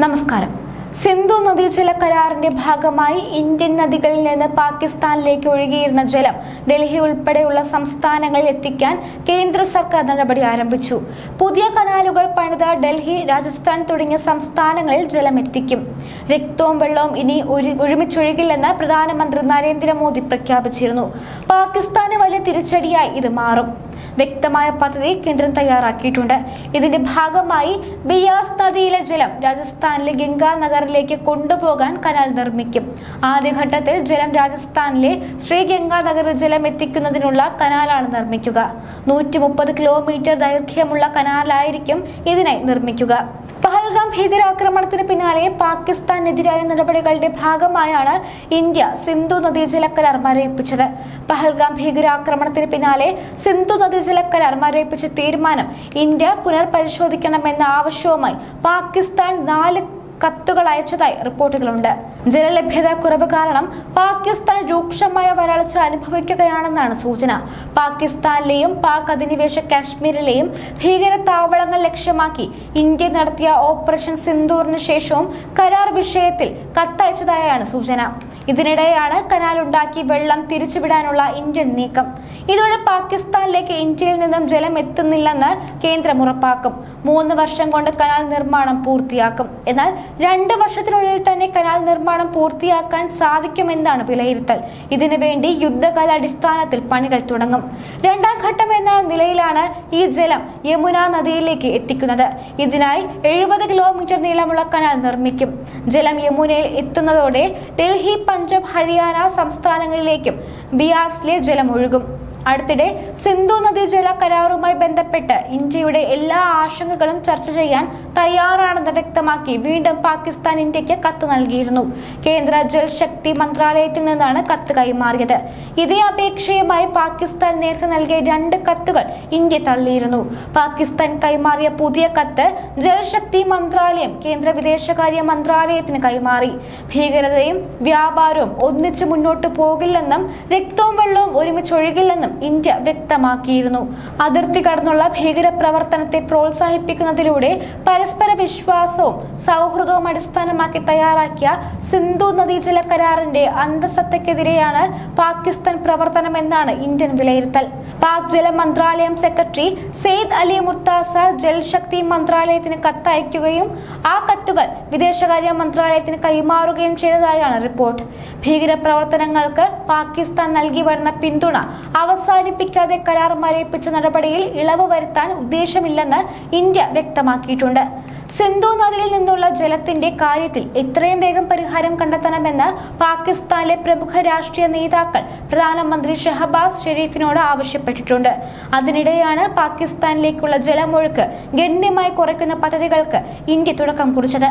നമസ്കാരം. സിന്ധു നദീജല കരാറിന്റെ ഭാഗമായി ഇന്ത്യൻ നദികളിൽ നിന്ന് പാകിസ്ഥാനിലേക്ക് ഒഴുകിയിരുന്ന ജലം ഡൽഹി ഉൾപ്പെടെയുള്ള സംസ്ഥാനങ്ങളിൽ എത്തിക്കാൻ കേന്ദ്ര സർക്കാർ നടപടി ആരംഭിച്ചു. പുതിയ കനാലുകൾ പണിത ഡൽഹി രാജസ്ഥാൻ തുടങ്ങിയ സംസ്ഥാനങ്ങളിൽ ജലം എത്തിക്കും. രക്തവും വെള്ളവും ഇനി ഒരു- ഒരുമിച്ചൊഴുകില്ലെന്ന് പ്രധാനമന്ത്രി നരേന്ദ്രമോദി പ്രഖ്യാപിച്ചിരുന്നു. പാകിസ്ഥാന് വലിയ തിരിച്ചടിയായി ഇത് മാറും. വ്യക്തമായ പദ്ധതി കേന്ദ്രം തയ്യാറാക്കിയിട്ടുണ്ട്. ഇതിന്റെ ഭാഗമായി ബിയാസ് നദിയിലെ ജലം രാജസ്ഥാനിലെ ഗംഗാ നഗറിലേക്ക് കൊണ്ടുപോകാൻ കനാൽ നിർമ്മിക്കും. ആദ്യഘട്ടത്തിൽ ജലം രാജസ്ഥാനിലെ ശ്രീ ഗംഗാ നഗറിൽ ജലം എത്തിക്കുന്നതിനുള്ള കനാലാണ് നിർമ്മിക്കുക. നൂറ്റി കിലോമീറ്റർ ദൈർഘ്യമുള്ള കനാലായിരിക്കും ഇതിനായി നിർമ്മിക്കുക. പഹൽഗാം ഭീകരാക്രമണത്തിന് പിന്നാലെ പാകിസ്ഥാനെതിരായ നടപടികളുടെ ഭാഗമായാണ് ഇന്ത്യ സിന്ധു നദീജല കരാർ മരവിപ്പിച്ചത്. പഹൽഗാം ഭീകരാക്രമണത്തിന് പിന്നാലെ സിന്ധു നദീജല കരാർ മരവിപ്പിച്ച തീരുമാനം ഇന്ത്യ പുനർപരിശോധിക്കണമെന്ന ആവശ്യവുമായി പാകിസ്ഥാൻ നാല് കത്തുകൾ അയച്ചതായി റിപ്പോർട്ടുകളുണ്ട്. ജലലഭ്യത കുറവ് കാരണം പാകിസ്ഥാൻ രൂക്ഷമായ വരൾച്ച അനുഭവിക്കുകയാണെന്നാണ് സൂചന. പാകിസ്ഥാനിലെയും പാക് അധിനിവേശ കാശ്മീരിലെയും ഭീകര താവളങ്ങൾ ലക്ഷ്യമാക്കി ഇന്ത്യ നടത്തിയ ഓപ്പറേഷൻ സിന്ദൂറിന് ശേഷവും കരാർ വിഷയത്തിൽ കത്തയച്ചതായാണ് സൂചന. ഇതിനിടെയാണ് കനാൽ ഉണ്ടാക്കി വെള്ളം തിരിച്ചുവിടാനുള്ള ഇന്ത്യൻ നീക്കം. ഇതോടെ പാകിസ്ഥാനിലേക്ക് ഇന്ത്യയിൽ നിന്നും ജലം എത്തുന്നില്ലെന്ന് കേന്ദ്രം ഉറപ്പാക്കും. മൂന്ന് വർഷം കൊണ്ട് കനാൽ നിർമ്മാണം പൂർത്തിയാക്കും. എന്നാൽ രണ്ട് വർഷത്തിനുള്ളിൽ തന്നെ കനാൽ നിർമ്മാണം പൂർത്തിയാക്കാൻ സാധിക്കുമെന്നാണ് വിലയിരുത്തൽ. ഇതിനുവേണ്ടി വേണ്ടി യുദ്ധകാല പണികൾ തുടങ്ങും. രണ്ടാം ഘട്ടം എന്ന നിലയിലാണ് ഈ ജലം യമുന നദിയിലേക്ക് എത്തിക്കുന്നത്. ഇതിനായി എഴുപത് കിലോമീറ്റർ നീളമുള്ള കനാൽ നിർമ്മിക്കും. ജലം യമുനയിൽ എത്തുന്നതോടെ ഡൽഹി പഞ്ചാബ് ഹരിയാന സംസ്ഥാനങ്ങളിലേക്കും ബിയാസിലെ ജലം ഒഴുകും. അടുത്തിടെ സിന്ധു നദീജല കരാറുമായി ബന്ധപ്പെട്ട് ഇന്ത്യയുടെ എല്ലാ ആശങ്കകളും ചർച്ച ചെയ്യാൻ തയ്യാറാണെന്ന് വ്യക്തമാക്കി വീണ്ടും പാകിസ്ഥാൻ ഇന്ത്യയ്ക്ക് കത്ത് നൽകിയിരുന്നു. കേന്ദ്ര ജൽശക്തി മന്ത്രാലയത്തിൽ നിന്നാണ് കത്ത് കൈമാറിയത്. ഇതേ അപേക്ഷയുമായി പാകിസ്ഥാൻ നേരത്തെ നൽകിയ രണ്ട് കത്തുകൾ ഇന്ത്യ തള്ളിയിരുന്നു. പാകിസ്ഥാൻ കൈമാറിയ പുതിയ കത്ത് ജൽശക്തി മന്ത്രാലയം കേന്ദ്ര വിദേശകാര്യ മന്ത്രാലയത്തിന് കൈമാറി. ഭീകരതയും വ്യാപാരവും ഒന്നിച്ച് മുന്നോട്ട് പോകില്ലെന്നും രക്തവും വെള്ളവും ഒരുമിച്ച് ഒഴുകില്ലെന്നും ഇന്ത്യ വ്യക്തമാക്കിയിരുന്നു. അതിർത്തി കടന്നുള്ള ഭീകര പ്രവർത്തനത്തെ പ്രോത്സാഹിപ്പിക്കുന്നതിലൂടെ പരസ്പര വിശ്വാസവും സൗഹൃദവും അടിസ്ഥാനമാക്കി തയ്യാറാക്കിയ സിന്ധു നദീജല കരാറിന്റെ അന്തസത്തക്കെതിരെയാണ് പാകിസ്ഥാൻ പ്രവർത്തനമെന്നാണ് ഇന്ത്യൻ വിലയിരുത്തൽ. പാക് ജല മന്ത്രാലയം സെക്രട്ടറി സെയ്ദ് അലി മുർത്താസ ജൽശക്തി മന്ത്രാലയത്തിന് കത്തയക്കുകയും ആ കത്തുകൾ വിദേശകാര്യ മന്ത്രാലയത്തിന് കൈമാറുകയും ചെയ്തതായാണ് റിപ്പോർട്ട്. ഭീകര പ്രവർത്തനങ്ങൾക്ക് പാകിസ്ഥാൻ നൽകി വരുന്ന പിന്തുണ അവസാനിപ്പിക്കാതെ കരാർ മരയിപ്പിച്ച നടപടിയിൽ ഇളവ് വരുത്താൻ ഉദ്ദേശമില്ലെന്ന് ഇന്ത്യ വ്യക്തമാക്കിയിട്ടുണ്ട്. സിന്ധു നദിയിൽ നിന്നുള്ള ജലത്തിന്റെ കാര്യത്തിൽ എത്രയും വേഗം പരിഹാരം കണ്ടെത്തണമെന്ന് പാകിസ്ഥാനിലെ പ്രമുഖ രാഷ്ട്രീയ നേതാക്കൾ പ്രധാനമന്ത്രി ഷഹബാസ് ഷെരീഫിനോട് ആവശ്യപ്പെട്ടിട്ടുണ്ട്. അതിനിടെയാണ് പാകിസ്ഥാനിലേക്കുള്ള ജലമൊഴുക്ക് ഗണ്യമായി കുറയ്ക്കുന്ന പദ്ധതികൾക്ക് ഇന്ത്യ തുടക്കം കുറിച്ചത്.